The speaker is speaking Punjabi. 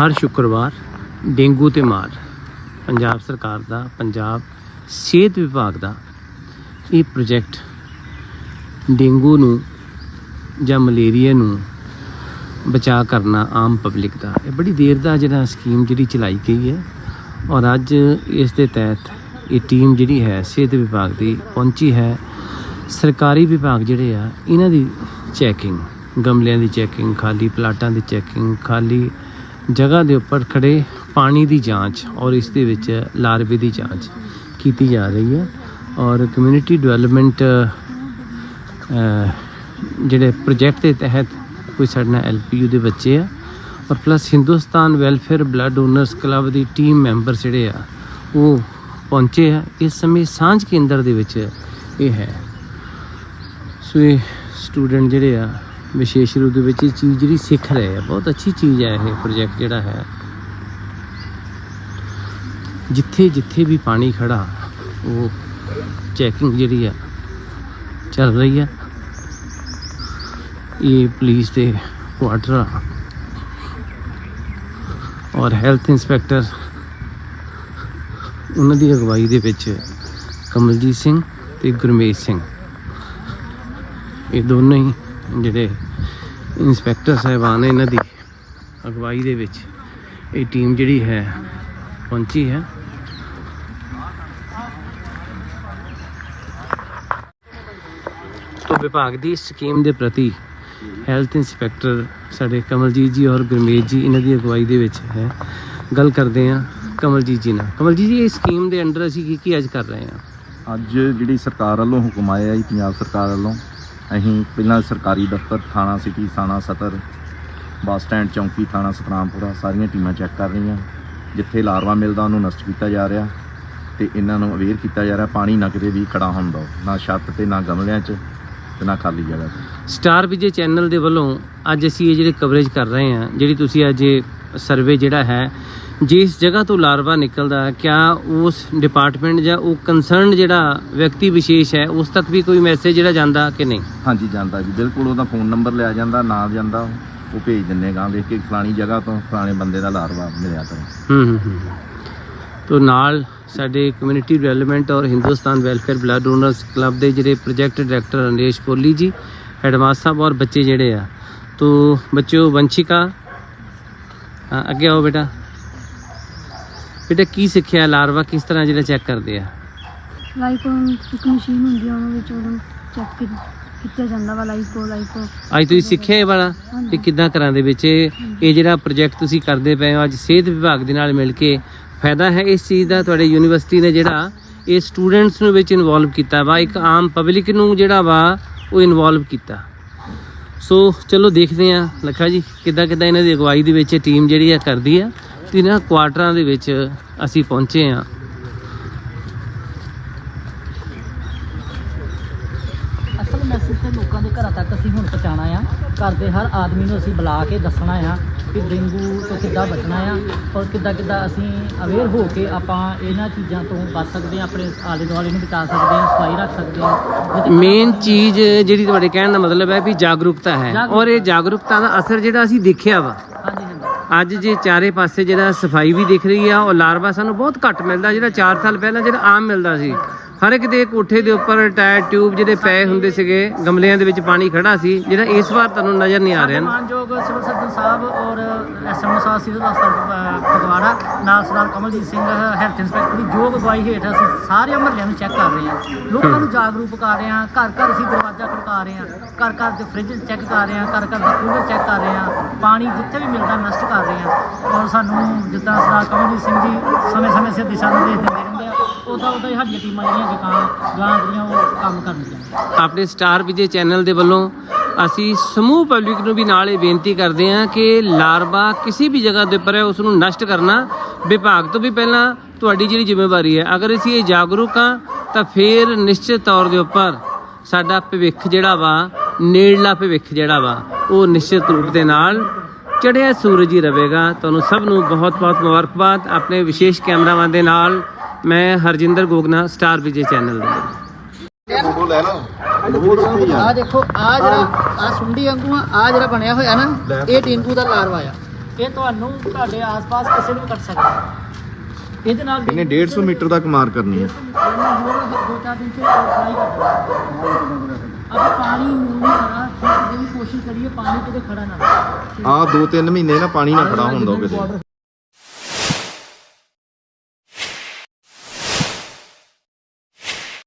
ਹਰ ਸ਼ੁੱਕਰਵਾਰ ਡੇਂਗੂ ਤੇ ਮਾਰ, ਪੰਜਾਬ ਸਰਕਾਰ ਦਾ, ਪੰਜਾਬ ਸਿਹਤ ਵਿਭਾਗ ਦਾ ਇਹ ਪ੍ਰੋਜੈਕਟ ਡੇਂਗੂ ਨੂੰ ਜਾਂ ਮਲੇਰੀਆ ਨੂੰ ਬਚਾ ਕਰਨਾ ਆਮ ਪਬਲਿਕ ਦਾ ਇਹ ਬੜੀ ਦੇਰ ਦਾ ਜਿਹੜਾ ਸਕੀਮ ਜਿਹੜੀ ਚਲਾਈ ਗਈ ਹੈ ਔਰ ਅੱਜ ਇਸ ਦੇ ਤਹਿਤ ਇਹ ਟੀਮ ਜਿਹੜੀ ਹੈ ਸਿਹਤ ਵਿਭਾਗ ਦੀ ਪਹੁੰਚੀ ਹੈ। ਸਰਕਾਰੀ ਵਿਭਾਗ ਜਿਹੜੇ ਆ, ਇਹਨਾਂ ਦੀ ਚੈਕਿੰਗ ਗਮਲਿਆਂ ਦੀ ਚੈਕਿੰਗ ਖਾਲੀ ਪਲਾਟਾਂ ਦੀ ਚੈਕਿੰਗ ਖਾਲੀ ਜਗ੍ਹਾ ਦੇ ਉੱਪਰ ਖੜੇ ਪਾਣੀ ਦੀ ਜਾਂਚ ਔਰ ਇਸ ਦੇ ਵਿੱਚ ਲਾਰਵੇ ਦੀ ਜਾਂਚ ਕੀਤੀ ਜਾ ਰਹੀ ਹੈ ਔਰ ਕਮਿਊਨਿਟੀ ਡਿਵੈਲਪਮੈਂਟ ਜਿਹੜੇ ਪ੍ਰੋਜੈਕਟ ਦੇ ਤਹਿਤ ਕੋਈ ਸਾਡੇ ਨਾਲ ਐਲਪੀਯੂ ਦੇ ਬੱਚੇ ਆ ਔਰ plus Hindustan welfare blood donors club ਦੀ ਟੀਮ ਮੈਂਬਰ ਜਿਹੜੇ ਆ, ਉਹ ਪਹੁੰਚੇ ਆ। ਇਸ ਸਮੇਂ ਸਾਂਝ ਕੇਂਦਰ ਦੇ ਵਿੱਚ ਇਹ ਹੈ। ਸੋ ਇਹ ਸਟੂਡੈਂਟ ਜਿਹੜੇ ਆ ਵਿਸ਼ੇਸ਼ ਰੂਪ ਦੇ ਵਿੱਚ ਇਹ ਚੀਜ਼ ਜਿਹੜੀ ਸਿੱਖ ਰਹੇ ਆ, ਬਹੁਤ ਅੱਛੀ ਚੀਜ਼ ਹੈ ਇਹ ਪ੍ਰੋਜੈਕਟ ਜਿਹੜਾ ਹੈ। ਜਿੱਥੇ ਜਿੱਥੇ ਵੀ ਪਾਣੀ ਖੜਾ, ਉਹ ਚੈਕਿੰਗ ਜਿਹੜੀ ਆ, ਚੱਲ ਰਹੀ ਆ। ਇਹ ਪੁਲਿਸ ਦੇ ਕੁਆਟਰ ਆ। ਔਰ ਹੈਲਥ ਇੰਸਪੈਕਟਰ ਉਹਨਾਂ ਦੀ ਅਗਵਾਈ ਦੇ ਵਿੱਚ ਕਮਲਜੀਤ ਸਿੰਘ ਤੇ ਗੁਰਮੇਸ਼ ਸਿੰਘ। ਇਹ ਦੋਨੋਂ ਹੀ ਜਿਹੜੇ ਇੰਸਪੈਕਟਰ ਸਾਹਿਬਾਨ ਇਹਨਾਂ ਦੀ ਅਗਵਾਈ ਦੇ ਵਿੱਚ। ਇਹ ਟੀਮ ਜਿਹੜੀ ਹੈ, ਪਹੁੰਚੀ ਹੈ। ਤੋਂ ਵਿਭਾਗ ਦੀ ਸਕੀਮ ਦੇ ਪ੍ਰਤੀ ਹੈਲਥ ਇੰਸਪੈਕਟਰ ਸਾਡੇ ਕਮਲਜੀਤ ਜੀ ਔਰ ਗੁਰਮੇਸ਼ ਜੀ ਇਹਨਾਂ ਦੀ ਅਗਵਾਈ ਦੇ ਵਿੱਚ ਹੈ। ਗੱਲ ਕਰਦੇ ਹਾਂ ਕਮਲਜੀਤ ਜੀ ਨਾਲ। ਕਮਲਜੀਤ ਜੀ ਇਹ ਸਕੀਮ ਦੇ ਅੰਡਰ ਅਸੀਂ ਕੀ ਕੀ ਅੱਜ ਕਰ ਰਹੇ ਹਾਂ? ਅੱਜ ਜਿਹੜੀ ਸਰਕਾਰ ਵੱਲੋਂ ਹੁਕਮ ਆਇਆ ਜੀ, ਪੰਜਾਬ ਸਰਕਾਰ ਵੱਲੋਂ ਅਸੀਂ ਪਹਿਲਾਂ ਸਰਕਾਰੀ ਦਫ਼ਤਰ ਥਾਣਾ ਸਿਟੀ ਥਾਣਾ ਸਤਰ ਬੱਸ ਸਟੈਂਡ ਚੌਂਕੀ ਥਾਣਾ ਸਤਨਾਮਪੁਰਾ ਸਾਰੀਆਂ ਟੀਮਾਂ ਚੈੱਕ ਕਰ ਰਹੀਆਂ। ਜਿੱਥੇ ਲਾਰਵਾ ਮਿਲਦਾ ਉਹਨੂੰ ਨਸ਼ਟ ਕੀਤਾ ਜਾ ਰਿਹਾ ਤੇ ਇਹਨਾਂ ਨੂੰ ਅਵੇਅਰ ਕੀਤਾ ਜਾ ਰਿਹਾ ਪਾਣੀ ਨਾ ਕਿਤੇ ਵੀ ਖੜਾ ਹੁੰਦਾ ਹੋਵੇ, ਨਾ ਛੱਤ ਤੇ ਨਾ ਗਮਲਿਆਂ 'ਚ ਤੇ ਨਾ ਖਾਲੀ ਜਗ੍ਹਾ ਤੇ। ਸਟਾਰ ਵਿਜੇ ਚੈਨਲ ਦੇ ਵੱਲੋਂ ਅੱਜ ਅਸੀਂ ਇਹ ਜਿਹੜੇ ਕਵਰੇਜ ਕਰ ਰਹੇ ਹਾਂ ਜਿਹੜੀ ਤੁਸੀਂ ਅੱਜ ਸਰਵੇ ਜਿਹੜਾ ਹੈ ਜਿਸ ਜਗ੍ਹਾ ਤੋਂ ਲਾਰਵਾ ਨਿਕਲਦਾ ਹੈ ਕਿਆ ਉਸ ਡਿਪਾਰਟਮੈਂਟ ਜਾਂ ਉਹ ਕੰਸਰਨ ਜਿਹੜਾ ਵਿਅਕਤੀ ਵਿਸ਼ੇਸ਼ ਹੈ ਉਸ ਤੱਕ ਵੀ ਕੋਈ ਮੈਸੇਜ ਜਿਹੜਾ ਜਾਂਦਾ ਕਿ ਨਹੀਂ? ਹਾਂਜੀ ਜਾਂਦਾ ਜੀ ਬਿਲਕੁਲ ਉਹਦਾ ਫੋਨ ਨੰਬਰ ਲਿਆ ਜਾਂਦਾ ਨਾਮ ਜਾਂਦਾ ਉਹ ਭੇਜ ਦਿੰਨੇ ਗਾਂ ਦੇਖ ਕੇ ਫਲਾਣੀ ਜਗ੍ਹਾ ਤੋਂ ਫਲਾਣੇ ਬੰਦੇ ਦਾ ਲਾਰਵਾ ਮਿਲਿਆ ਕਰੇ। ਹੂੰ ਹੂੰ ਹੂੰ। ਤੋਂ ਨਾਲ ਸਾਡੇ ਕਮਿਊਨਿਟੀ ਡਿਵੈਲਪਮੈਂਟ ਔਰ Hindustan welfare blood donors club ਦੇ ਜਿਹੜੇ ਪ੍ਰੋਜੈਕਟ ਡਾਇਰੈਕਟਰ ਰਣੇਸ਼ ਕੋਹਲੀ ਜੀ ਹੈਡਮਾਸਟਰ ਸਾਹਿਬ ਔਰ ਬੱਚੇ ਜਿਹੜੇ ਆ। ਤੋਂ ਬੱਚਿਓ ਵੰਸ਼ਿਕਾ ਅੱਗੇ ਆਓ ਬੇਟਾ। ਬੇਟਾ ਕੀ ਸਿੱਖਿਆ ਲਾਰਵਾ ਕਿਸ ਤਰ੍ਹਾਂ ਜਿਹੜਾ ਚੈੱਕ ਕਰਦੇ ਆ? ਲਾਈਕ ਇੱਕ ਮਸ਼ੀਨ ਹੁੰਦੀ ਆ ਉਹਨਾਂ ਵਿੱਚ ਉਹਨੂੰ ਚੈੱਕ ਕੀਤਾ ਜਾਂਦਾ ਵਾ ਲਾਈਕ ਲਾਈਕ ਅੱਜ ਤੁਸੀਂ ਸਿੱਖਿਆ ਇਹ ਵਾਲਾ ਕਿ ਕਿੱਦਾਂ ਘਰਾਂ ਦੇ ਵਿੱਚ ਇਹ ਜਿਹੜਾ ਪ੍ਰੋਜੈਕਟ ਤੁਸੀਂ ਕਰਦੇ ਪਏ ਹੋ ਅੱਜ ਸਿਹਤ ਵਿਭਾਗ ਦੇ ਨਾਲ ਮਿਲ ਕੇ ਫਾਇਦਾ ਹੈ ਇਸ ਚੀਜ਼ ਦਾ? ਤੁਹਾਡੇ ਯੂਨੀਵਰਸਿਟੀ ਨੇ ਜਿਹੜਾ ਇਹ ਸਟੂਡੈਂਟਸ ਨੂੰ ਵਿੱਚ ਇਨਵੋਲਵ ਕੀਤਾ ਵਾ ਇੱਕ ਆਮ ਪਬਲਿਕ ਨੂੰ ਜਿਹੜਾ ਵਾ ਉਹ ਇਨਵੋਲਵ ਕੀਤਾ। ਸੋ ਚਲੋ ਦੇਖਦੇ ਹਾਂ ਲੱਖਾ ਜੀ ਕਿੱਦਾਂ ਕਿੱਦਾਂ ਇਹਨਾਂ ਦੀ ਅਗਵਾਈ ਦੇ ਵਿੱਚ ਟੀਮ ਜਿਹੜੀ ਆ ਕਰਦੀ ਆ। ਤੇ ਇਹਨਾਂ ਕੁਆਟਰਾਂ ਦੇ ਵਿੱਚ ਅਸੀਂ ਪਹੁੰਚੇ ਆ ਅਸਲ ਮੈਸੇਜ ਤੇ ਲੋਕਾਂ ਦੇ ਘਰਾਂ ਤੱਕ ਅਸੀਂ ਹੁਣ ਪਹੁੰਚਾਉਣਾ ਆ। ਘਰ ਦੇ ਹਰ ਆਦਮੀ ਨੂੰ ਅਸੀਂ ਬੁਲਾ ਕੇ ਦੱਸਣਾ ਆ ਕਿ ਡੇਂਗੂ ਤੋਂ ਕਿੱਦਾਂ ਬਚਣਾ ਆ ਔਰ ਕਿੱਦਾਂ ਕਿੱਦਾਂ ਅਸੀਂ ਅਵੇਅਰ ਹੋ ਕੇ ਆਪਾਂ ਇਹਨਾਂ ਚੀਜ਼ਾਂ ਤੋਂ ਬਚ ਸਕਦੇ ਆ ਆਪਣੇ ਆਲੇ ਦੁਆਲੇ ਨੂੰ ਬਚਾ ਸਕਦੇ ਆ ਸਫ਼ਾਈ ਰੱਖ ਸਕਦੇ ਆ ਮੇਨ ਚੀਜ਼ ਜਿਹੜੀ ਤੁਹਾਡੇ ਕਹਿਣ ਦਾ ਮਤਲਬ ਹੈ ਵੀ ਜਾਗਰੂਕਤਾ ਹੈ। ਔਰ ਇਹ ਜਾਗਰੂਕਤਾ ਦਾ ਅਸਰ ਜਿਹੜਾ ਅਸੀਂ ਦੇਖਿਆ ਵਾ ਅੱਜ ਜੇ ਚਾਰੇ ਪਾਸੇ ਜਿਹੜਾ ਸਫ਼ਾਈ ਵੀ ਦਿਖ ਰਹੀ ਆ, ਉਹ ਲਾਰਵਾ ਸਾਨੂੰ ਬਹੁਤ ਘੱਟ ਮਿਲਦਾ, ਜਿਹੜਾ 4 ਸਾਲ ਪਹਿਲਾਂ ਜਿਹੜਾ ਆਮ ਮਿਲਦਾ ਸੀ। ਹਰ ਇੱਕ ਦੇ ਕੋਠੇ ਦੇ ਉੱਪਰ ਟਾਇਰ, ਟਿਊਬ ਜਿਹੜੇ ਪਏ ਹੁੰਦੇ ਸੀਗੇ, ਗਮਲਿਆਂ ਦੇ ਵਿੱਚ ਪਾਣੀ ਖੜਾ ਸੀ, ਜਿਹੜਾ ਇਸ ਵਾਰ ਤੁਹਾਨੂੰ ਨਜ਼ਰ ਨਹੀਂ ਆ ਰਿਹਾ। ਮਾਨਯੋਗ ਸਿਵਲ ਸਰਜਨ ਸਾਹਿਬ ਔਰ ਐਸਐਮਓ ਸਾਹਿਬ ਸਿਵਲ ਹਸਪਤਾਲ ਫਗਵਾੜਾ ਨਾਲ ਸਰਦਾਰ ਕਮਲਜੀਤ ਸਿੰਘ ਹੈਲਥ ਇੰਸਪੈਕਟਰ ਦੀ ਯੋਗ ਅਗਵਾਈ ਹੇਠ ਅਸੀਂ ਸਾਰੇ ਮਹੱਲਿਆਂ ਨੂੰ ਚੈੱਕ ਕਰ ਰਹੇ ਹਾਂ। ਲੋਕਾਂ ਨੂੰ ਜਾਗਰੂਕ ਕਰ ਰਹੇ ਹਾਂ, ਘਰ ਘਰ ਅਸੀਂ ਦਰਵਾਜ਼ਾ ਖੜਕਾ ਰਹੇ ਹਾਂ, ਘਰ ਘਰ ਦੇ ਫ੍ਰਿਜ ਚੈੱਕ ਕਰ ਰਹੇ ਹਾਂ, ਘਰ ਘਰ ਦਾ ਕੂਲਰ ਚੈੱਕ ਕਰ ਰਹੇ ਹਾਂ, ਪਾਣੀ ਜਿੱਥੇ ਵੀ ਮਿਲਦਾ ਨਸ਼ਟ ਕਰ ਰਹੇ ਹਾਂ। ਔਰ ਸਾਨੂੰ ਜਿੱਦਾਂ ਸਰਦਾਰ ਕਮਲਜੀਤ ਸਿੰਘ ਜੀ ਸਮੇਂ ਸਮੇਂ ਸਿਰ ਦਿਸ਼ਾ ਨਿਰਦੇਸ਼ ਦਿੰਦੇ ਰਹਿੰਦੇ ਆ ਉਦਾਂ ਉਦਾਂ ਹੀ ਸਾਡੀਆਂ ਟੀਮਾਂ ਜਿਹੜੀਆਂ ਕਿ ਕਾਂ ਗਾਂ ਜਿਹੜੀਆਂ ਉਹ ਕੰਮ ਕਰਨਗੀਆਂ। ਆਪਣੇ ਸਟਾਰ ਵਿਜੇ ਚੈਨਲ ਦੇ ਵੱਲੋਂ ਅਸੀਂ ਸਮੂਹ ਪਬਲਿਕ ਨੂੰ ਵੀ ਨਾਲ ਇਹ ਬੇਨਤੀ ਕਰਦੇ ਹਾਂ ਕਿ ਲਾਰਵਾ ਕਿਸੇ ਵੀ ਜਗ੍ਹਾ ਦੇ ਉੱਪਰ ਹੈ ਉਸ ਨੂੰ ਨਸ਼ਟ ਕਰਨਾ ਵਿਭਾਗ ਤੋਂ ਵੀ ਪਹਿਲਾਂ ਤੁਹਾਡੀ ਜਿਹੜੀ ਜ਼ਿੰਮੇਵਾਰੀ ਹੈ। ਅਗਰ ਅਸੀਂ ਇਹ ਜਾਗਰੂਕ ਹਾਂ, ਤਾਂ ਫਿਰ ਨਿਸ਼ਚਿਤ ਤੌਰ ਦੇ ਉੱਪਰ ਸਾਡਾ ਭਵਿੱਖ ਜਿਹੜਾ ਵਾ, ਨੇੜਲਾ ਭਵਿੱਖ ਜਿਹੜਾ ਵਾ, ਉਹ ਨਿਸ਼ਚਿਤ ਰੂਪ ਦੇ ਨਾਲ ਚੜ੍ਹਿਆ ਸੂਰਜ ਹੀ ਰਹੇਗਾ ਤੁਹਾਨੂੰ ਸਭ ਨੂੰ ਬਹੁਤ ਬਹੁਤ ਮੁਬਾਰਕਬਾਦ। ਆਪਣੇ ਵਿਸ਼ੇਸ਼ ਕੈਮਰਾਮੈਨ ਦੇ ਨਾਲ ਮੈਂ ਹਰਜਿੰਦਰ ਗੋਗਨਾ, ਸਟਾਰ ਵਿਜੇ ਚੈਨਲ ਦੇ। ਆ ਦੇਖੋ ਆ ਜਿਹੜਾ ਆ ਸੁੰਡੀ ਵਾਂਗੂ ਆ ਆਹ ਜਿਹੜਾ ਬਣਿਆ ਹੋਇਆ ਨਾ ਇਹ ਡੇਂਗੂ ਦਾ ਲਾਰਵਾ ਆ। ਇਹ ਤੁਹਾਨੂੰ ਤੁਹਾਡੇ ਆਸ-ਪਾਸ ਕਿਸੇ ਨੂੰ ਵੀ ਕੱਟ ਸਕਦਾ। ਇਹਦੇ ਨਾਲ ਇਹਨੇ 150 ਮੀਟਰ ਤੱਕ ਮਾਰ ਕਰਨੀ ਹੈ ਦੋ ਚਾਰ ਦਿਨ ਚ ਪਾਣੀ ਨੂੰ ਨਹੀਂ ਖੜਾ ਠੀਕ ਦੀ ਕੋਸ਼ਿਸ਼ ਕਰੀਏ ਪਾਣੀ ਕਿਤੇ ਖੜਾ ਨਾ ਰਹੇ। ਆ 2-3 ਮਹੀਨੇ ਨਾ ਪਾਣੀ ਨਾ ਖੜਾ ਹੁੰਦਾ ਕਿਤੇ।